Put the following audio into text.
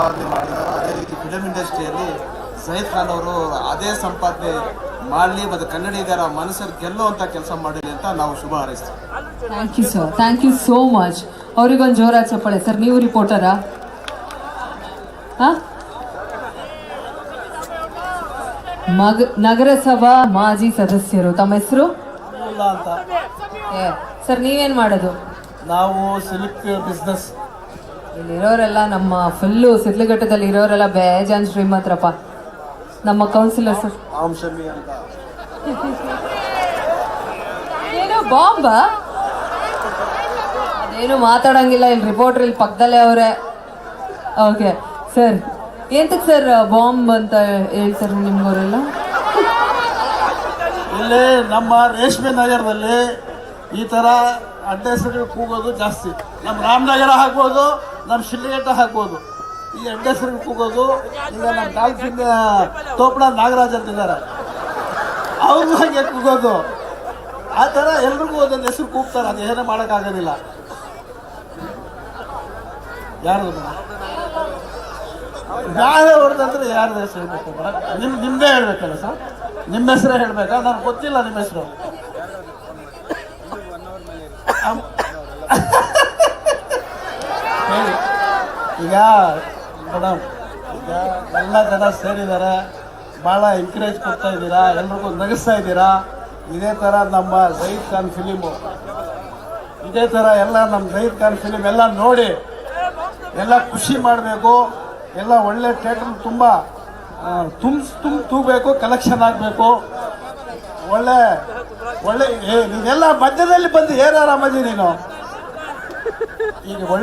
ಸಂಪಾದನೆ ಮಾಡಿದ್ದಾರೆ. ಅದೇ ರೀತಿ ಫಿಲಮ್ ಇಂಡಸ್ಟ್ರಿಯಲ್ಲಿ ಸೈದ್ ಖಾನ್ ಅವರು ಅದೇ ಸಂಪಾದನೆ ಮಾಡಲಿ ಮತ್ತು ಕನ್ನಡಿಗರ ಮನಸ್ಸಲ್ಲಿ ಅಂತ ಕೆಲಸ ಮಾಡಲಿ ಅಂತ ನಾವು ಶುಭ ಹಾರೈಸ್ತೀವಿ. Thank you sir thank you so much ಅವ್ರಿಗೊಂದು ಜೋರಾದ ಚಪ್ಪಳೆ. ಸರ್ ನೀವು ರಿಪೋರ್ಟರಾ ಹಾ ಮಗ ನಗರಸಭಾ ಮಾಜಿ ಸದಸ್ಯರು. ತಮ್ಮ ಹೆಸರು? ಅಂತ. ಸರ್ ನೀವೇನ್ ಮಾಡೋದು? ನಾವು ಸಿಲ್ಕ್ ಬಿಸ್ನೆಸ್ ಇಲ್ಲಿರೋರೆಲ್ಲ ನಮ್ಮ ಫುಲ್ಲು ಸಿದ್ಲಘಟ್ಟದಲ್ಲಿ ಇರೋರೆಲ್ಲ ಬೇಜಾನ್ ಶ್ರೀಮಂತರಪ್ಪ. ನಮ್ಮ ಕೌನ್ಸಿಲರ್ ಸರ್ ಅಂಶಮಿ ಅಂತ. ಏನು ಬಾಂಬ? ಅದೇನು ಮಾತಾಡಂಗಿಲ್ಲ ಇಲ್ಲಿ ರಿಪೋರ್ಟರ್ ಇಲ್ಲಿ ಪಕ್ಕದಲ್ಲೇ ಅವರೇ. ಓಕೆ ಸರ್ ಎಂತಕ್ಕೆ ಸರ್ ಬಾಂಬ್ ಅಂತ ಹೇಳ್ತಾರೆ ನಿಮ್ಗವರೆಲ್ಲ? ಇಲ್ಲಿ ನಮ್ಮ ರೇಷ್ಮೆ ನಗರದಲ್ಲಿ ಈ ಥರ ಅಡ್ಡ ಕೂಗೋದು ಜಾಸ್ತಿ. ನಮ್ಮ ರಾಮನಗರ ಹಾಕ್ಬೋದು ನಮ್ಮ ಅಂತ ಹಾಕೋದು ಈ ಹೆಸರುಗಳು ಕೂಗೋದು ಈಗ ನಮ್ಮ ತಾಲೂಕಿನ ತೋಪಡ ನಾಗರಾಜ್ ಅಂತಿದ್ದಾರೆ ಅವ್ರಿಗೂ ಹಾಗೆ ಕೂಗೋದು. ಆ ಥರ ಎಲ್ರಿಗೂ ಒಂದೊಂದು ಹೆಸರು ಕೂಗ್ತಾರೆ ಅದು ಏನೂ ಮಾಡೋಕ್ಕಾಗೋದಿಲ್ಲ. ಯಾರು ನಾನೇ ಹೊಡೆದಂದ್ರೆ ಯಾರ್ದು ಹೆಸರು ಹೇಳ್ಬೇಕು ಮೇಡಮ್? ನಿಮ್ ನಿಮ್ದೇ ಹೇಳ್ಬೇಕಲ್ಲ ಸರ್? ನಿಮ್ಮ ಹೆಸರೇ ಹೇಳ್ಬೇಕಾ? ನನಗೆ ಗೊತ್ತಿಲ್ಲ ನಿಮ್ಮ ಹೆಸರು. ಈಗ ಮೇಡಮ್ ಈಗ ಎಲ್ಲ ಜನ ಸೇರಿದ್ದಾರೆ. ಭಾಳ ಎಂಕರೇಜ್ ಕೊಡ್ತಾ ಇದ್ದೀರಾ? ಎಲ್ರಿಗೂ ನಗಿಸ್ತಾ ಇದ್ದೀರಾ? ಇದೇ ಥರ ನಮ್ಮ ಜೈದ್ ಖಾನ್ ಫಿಲಿಮು ಇದೇ ಥರ ಎಲ್ಲ ನಮ್ಮ ಜೈದ್ ಖಾನ್ ಫಿಲಿಮ್ ಎಲ್ಲ ನೋಡಿ, ಎಲ್ಲ ಖುಷಿ ಮಾಡಬೇಕು. ಎಲ್ಲ ಒಳ್ಳೆ ಥಿಯೇಟ್ರ್ ತುಂಬ ತುಂಬ ತುಂಬ ತೂಗಬೇಕು ಕಲೆಕ್ಷನ್ ಆಗಬೇಕು. ಒಳ್ಳೆ ಒಳ್ಳೆ ನೀನೆಲ್ಲ ಮಧ್ಯದಲ್ಲಿ ಬಂದು ಏನಾರಾಮದಿ ನೀನು. ಈಗ ಒಳ್ಳೆ